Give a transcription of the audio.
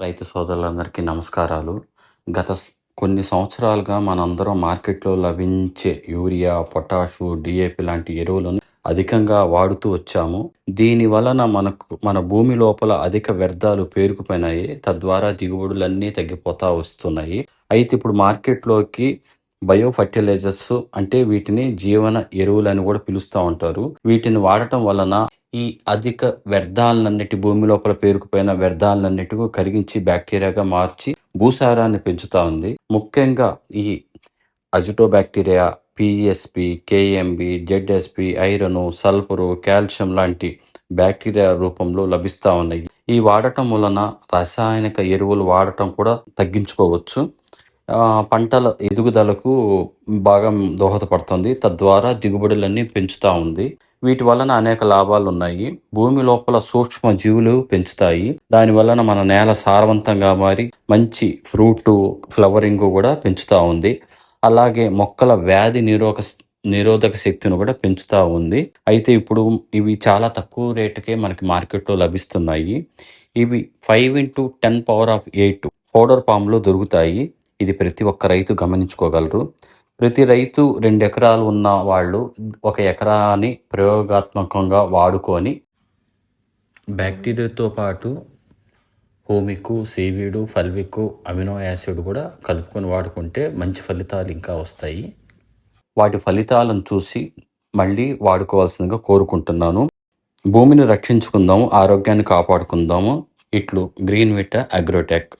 రైతు సోదరులందరికీ నమస్కారాలు. గత కొన్ని సంవత్సరాలుగా మనందరం మార్కెట్లో లభించే యూరియా పొటాషు డిఏపి లాంటి ఎరువులను అధికంగా వాడుతూ వచ్చాము. దీని వలన మనకు మన భూమి లోపల అధిక వ్యర్థాలు పేరుకుపోయినాయి. తద్వారా దిగుబడులన్నీ తగ్గిపోతా వస్తున్నాయి. అయితే ఇప్పుడు మార్కెట్లోకి బయో ఫర్టిలైజర్స్ అంటే వీటిని జీవన ఎరువులని కూడా పిలుస్తూ ఉంటారు. వీటిని వాడటం వలన ఈ అధిక వ్యర్థాలన్నిటి భూమి లోపల పేరుకుపోయిన వ్యర్థాలన్నిటికీ కరిగించి బ్యాక్టీరియాగా మార్చి భూసారాన్ని పెంచుతా ఉంది. ముఖ్యంగా ఈ అజిటో bacteria PSP KMB ZSP iron sulphur calcium లాంటి బ్యాక్టీరియా రూపంలో లభిస్తూ ఉన్నాయి. ఈ వాడటం వలన రసాయనిక ఎరువులు వాడటం కూడా తగ్గించుకోవచ్చు. పంటల ఎదుగుదలకు బాగా దోహదపడుతుంది. తద్వారా దిగుబడులన్నీ పెంచుతూ ఉంది. వీటి వలన అనేక లాభాలు ఉన్నాయి భూమి లోపల సూక్ష్మ జీవులు పెంచుతాయి. దాని వలన మన నేల సారవంతంగా మారి మంచి ఫ్రూట్ ఫ్లవరింగ్ కూడా పెంచుతూ ఉంది. అలాగే మొక్కల వ్యాధి నిరోధక నిరోధక శక్తిని కూడా పెంచుతూ ఉంది. అయితే ఇప్పుడు ఇవి చాలా తక్కువ రేటుకే మనకి మార్కెట్లో లభిస్తున్నాయి. ఇవి five into ten power of eight powder పామ్లో దొరుకుతాయి. ఇది ప్రతి ఒక్క రైతు గమనించుకోగలరు. ప్రతి రైతు రెండు ఎకరాలు ఉన్న వాళ్ళు ఒక ఎకరాన్ని ప్రయోగాత్మకంగా వాడుకొని బ్యాక్టీరియాతో పాటు humic seaweed fulvic amino acid కూడా కలుపుకొని వాడుకుంటే మంచి ఫలితాలు ఇంకా వస్తాయి. వాటి ఫలితాలను చూసి మళ్ళీ వాడుకోవాల్సిందిగా కోరుకుంటున్నాను. భూమిని రక్షించుకుందాము ఆరోగ్యాన్ని కాపాడుకుందాము. ఇట్లు గ్రీన్ విట అగ్రోటెక్.